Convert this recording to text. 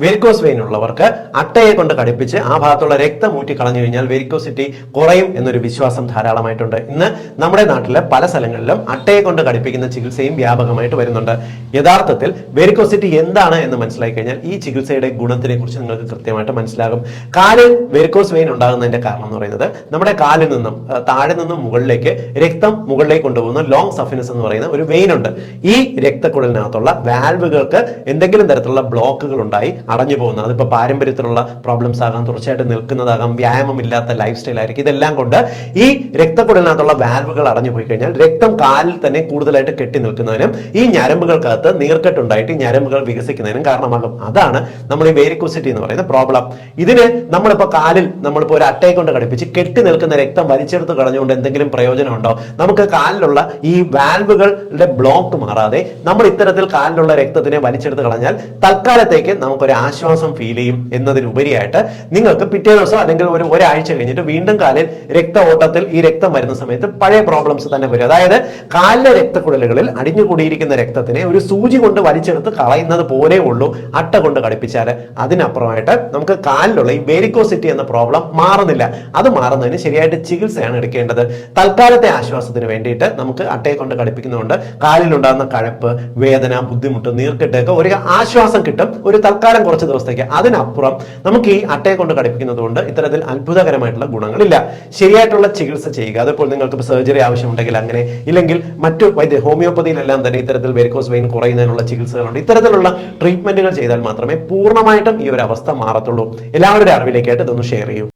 Varicose vein ഉള്ളവർക്ക് അട്ടയെ കൊണ്ട് കടിപ്പിച്ച് ആ ഭാഗത്തുള്ള രക്തം ഊറ്റി കളഞ്ഞു കഴിഞ്ഞാൽ വെരിക്കോസിറ്റി കുറയും എന്നൊരു വിശ്വാസം ധാരാളമായിട്ടുണ്ട്. ഇന്ന് നമ്മുടെ നാട്ടിലെ പല സ്ഥലങ്ങളിലും അട്ടയെ കൊണ്ട് കടിപ്പിക്കുന്ന ചികിത്സയും വ്യാപകമായിട്ട് വരുന്നുണ്ട്. യഥാർത്ഥത്തിൽ വെരിക്കോസിറ്റി എന്താണ് എന്ന് മനസ്സിലാക്കി കഴിഞ്ഞാൽ ഈ ചികിത്സയുടെ ഗുണത്തിനെ കുറിച്ച് നിങ്ങൾക്ക് കൃത്യമായിട്ട് മനസ്സിലാകും. കാലിൽ വെരിക്കോസ് വെയിൻ ഉണ്ടാകുന്നതിന്റെ കാരണം എന്ന് പറയുന്നത് നമ്മുടെ കാലിൽ നിന്നും താഴെ നിന്നും മുകളിലേക്ക് രക്തം മുകളിലേക്ക് കൊണ്ടുപോകുന്ന ലോങ് സഫിനസ് എന്ന് പറയുന്ന ഒരു വെയിൻ ഉണ്ട്. ഈ രക്തക്കുഴലിനകത്തുള്ള വാൽവുകൾക്ക് എന്തെങ്കിലും തരത്തിലുള്ള ബ്ലോക്കുകൾ ഉണ്ടായി അടഞ്ഞു പോകുന്നത്. അതിപ്പോൾ പാരമ്പര്യത്തിലുള്ള പ്രോബ്ലംസ് ആകാം തുടർച്ചയായിട്ട് നിൽക്കുന്നതാകാം വ്യായാമം ഇല്ലാത്ത ലൈഫ് സ്റ്റൈൽ ആയിരിക്കും. ഇതെല്ലാം കൊണ്ട് ഈ രക്തക്കുടലിനകത്തുള്ള വാൽവുകൾ അടഞ്ഞു പോയി കഴിഞ്ഞാൽ രക്തം കാലിൽ തന്നെ കൂടുതലായിട്ട് കെട്ടി നിൽക്കുന്നതിനും ഈ ഞരമ്പുകൾക്കകത്ത് നീർക്കെട്ടുണ്ടായിട്ട് ഈ ഞരമ്പുകൾ വികസിക്കുന്നതിനും കാരണമാകും. അതാണ് നമ്മൾ ഈ വേരിക്കോസിറ്റി എന്ന് പറയുന്ന പ്രോബ്ലം ഇതിന് നമ്മളിപ്പോൾ കാലിൽ നമ്മളിപ്പോൾ ഒരു അട്ടയെ കൊണ്ട് ഘടിപ്പിച്ച് കെട്ടി നിൽക്കുന്ന രക്തം വലിച്ചെടുത്ത് കളഞ്ഞുകൊണ്ട് എന്തെങ്കിലും പ്രയോജനം ഉണ്ടോ നമുക്ക് കാലിലുള്ള ഈ വാൽവുകളുടെ ബ്ലോക്ക് മാറാതെ നമ്മൾ ഇത്തരത്തിൽ കാലിലുള്ള രക്തത്തിനെ വലിച്ചെടുത്ത് കളഞ്ഞാൽ തൽക്കാലത്തേക്ക് നമുക്കൊരു ആശ്വാസം ഫീൽ ചെയ്യും എന്നതിനുപരിയായിട്ട് നിങ്ങൾക്ക് പിറ്റേ ദിവസം അല്ലെങ്കിൽ ഒരു ഒരാഴ്ച കഴിഞ്ഞിട്ട് വീണ്ടും കാലിൽ രക്ത ഓട്ടത്തിൽ ഈ രക്തം വരുന്ന സമയത്ത് പഴയ പ്രോബ്ലംസ് തന്നെ വരും. അതായത് കാലിലെ രക്തക്കുഴലുകളിൽ അടിഞ്ഞുകൂടിയിരിക്കുന്ന രക്തത്തിനെ ഒരു സൂചി കൊണ്ട് വലിച്ചെടുത്ത് കളയുന്നത് പോലെ ഉള്ളൂ അട്ട കൊണ്ട് കടിപ്പിച്ചാൽ അതിനപ്പുറമായിട്ട് നമുക്ക് കാലിലുള്ള ഈ വെരിക്കോസിറ്റി എന്ന പ്രോബ്ലം മാറുന്നില്ല. അത് മാറുന്നതിന് ശരിയായിട്ട് ചികിത്സയാണ് എടുക്കേണ്ടത്. തൽക്കാലത്തെ ആശ്വാസത്തിന് വേണ്ടിയിട്ട് നമുക്ക് അട്ടയെ കൊണ്ട് കടിപ്പിക്കുന്നതുകൊണ്ട് കാലിലുണ്ടാകുന്ന കഴപ്പ് വേദന ബുദ്ധിമുട്ട് നീർക്കെട്ടൊക്കെ ഒരു ആശ്വാസം കിട്ടും. ഒരു തൽക്കാലം കുറച്ച് ദിവസത്തേക്ക്. അതിനപ്പുറം നമുക്ക് ഈ അട്ടയെ കൊണ്ട് കടിപ്പിക്കുന്നത് കൊണ്ട് ഇത്തരത്തിൽ അത്ഭുതകരമായിട്ടുള്ള ഗുണങ്ങളില്ല. ശരിയായിട്ടുള്ള ചികിത്സ ചെയ്യുക. അതിപ്പോൾ നിങ്ങൾക്ക് സർജറി ആവശ്യമുണ്ടെങ്കിൽ അങ്ങനെ ഇല്ലെങ്കിൽ മറ്റു വൈദ്യ ഹോമിയോപ്പതിയിലെല്ലാം തന്നെ ഇത്തരത്തിൽ വെരിക്കോസ് വെയിൻ കുറയുന്നതിനുള്ള ചികിത്സകളുണ്ട്. ഇത്തരത്തിലുള്ള ട്രീറ്റ്മെന്റുകൾ ചെയ്താൽ മാത്രമേ പൂർണമായിട്ടും ഈ ഒരു അവസ്ഥ മാറത്തുള്ളൂ. എല്ലാവരുടെ അറിവിലേക്കായിട്ട് ഇതൊന്ന് ഷെയർ ചെയ്യൂ.